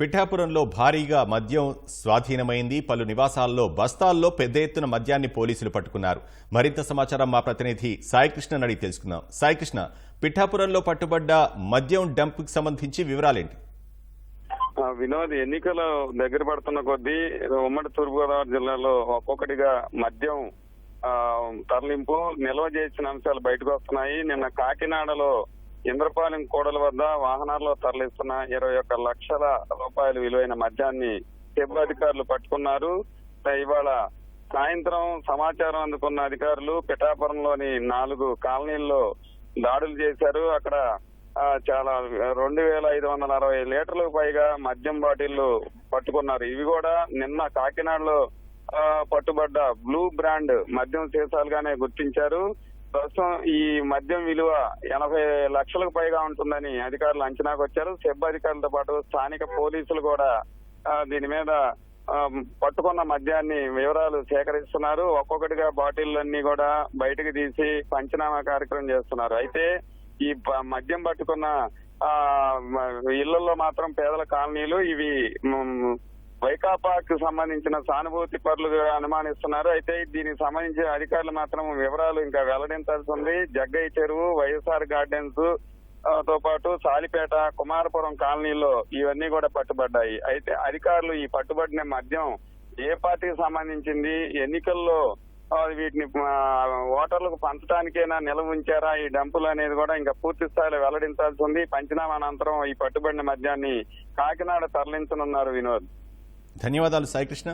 పిఠాపురంలో భారీగా మద్యం స్వాధీనమైంది. పలు నివాసాల్లో బస్తాల్లో పెద్ద ఎత్తున మద్యాన్ని పోలీసులు పట్టుకున్నారు. మరింత సమాచారం మా ప్రతినిధి సాయికృష్ణ అడిగి తెలుసుకుందాం. సాయికృష్ణ పిఠాపురంలో పట్టుబడ్డ మద్యం డంప్కి సంబంధించి వివరాలేంటి? ఆ, వినోద్ ఎన్నికలు దగ్గర పడుతున్న కొద్దీ ఉమ్మడి తూర్పుగోదావరి జిల్లాలో ఒక్కొక్కటిగా మద్యం తరలింపు నిల్వ చేసిన అంశాలు బయటకు వస్తున్నాయి. నిన్న కాకినాడలో ఇంద్రపాలెం కోడల వద్ద వాహనాల్లో తరలిస్తున్న ఇరవై ఒక్క లక్షల రూపాయలు విలువైన మద్యాన్ని సెబ్ అధికారులు పట్టుకున్నారు. ఇవాళ సాయంత్రం సమాచారం అందుకున్న అధికారులు పిఠాపురంలోని నాలుగు కాలనీల్లో దాడులు చేశారు. అక్కడ చాలా రెండు వేల ఐదు వందల అరవై లీటర్లకు పైగా మద్యం బాటిళ్ళు పట్టుకున్నారు. ఇవి కూడా నిన్న కాకినాడలో పట్టుబడ్డ బ్లూ బ్రాండ్ మద్యం సీసాలుగానే గుర్తించారు. ప్రస్తుతం ఈ మద్యం విలువ ఎనభై లక్షలకు పైగా ఉంటుందని అధికారులు అంచనాకు వచ్చారు. సెబ్ అధికారులతో పాటు స్థానిక పోలీసులు కూడా దీని మీద పట్టుకున్న మద్యాన్ని వివరాలు సేకరిస్తున్నారు. ఒక్కొక్కటిగా బాటిళ్ళన్నీ కూడా బయటకు తీసి పంచనామా కార్యక్రమం చేస్తున్నారు. అయితే ఈ మద్యం పట్టుకున్న ఇళ్ళలో మాత్రం పేదల కాలనీలు ఇవి వైకాపాకు సంబంధించిన సానుభూతి పరులుగా అనుమానిస్తున్నారు. అయితే దీనికి సంబంధించిన అధికారులు మాత్రం వివరాలు ఇంకా వెల్లడించాల్సి ఉంది. జగ్గయ్య చెరువు వైఎస్ఆర్ గార్డెన్స్తో పాటు సాలిపేట కుమారపురం కాలనీలో ఇవన్నీ కూడా పట్టుబడ్డాయి. అయితే అధికారులు ఈ పట్టుబడిన మద్యం ఏ పార్టీకి సంబంధించింది? ఎన్నికల్లో వీటిని ఓటర్లకు పంచడానికైనా నిల్వ ఉంచారా? ఈ డంపులు అనేది కూడా ఇంకా పూర్తి స్థాయిలో వెల్లడించాల్సి ఉంది. పంచనామా అనంతరం ఈ పట్టుబడిన మద్యాన్ని కాకినాడ తరలించనున్నారు వినోద్. ధన్యవాదాలు సాయికృష్ణ.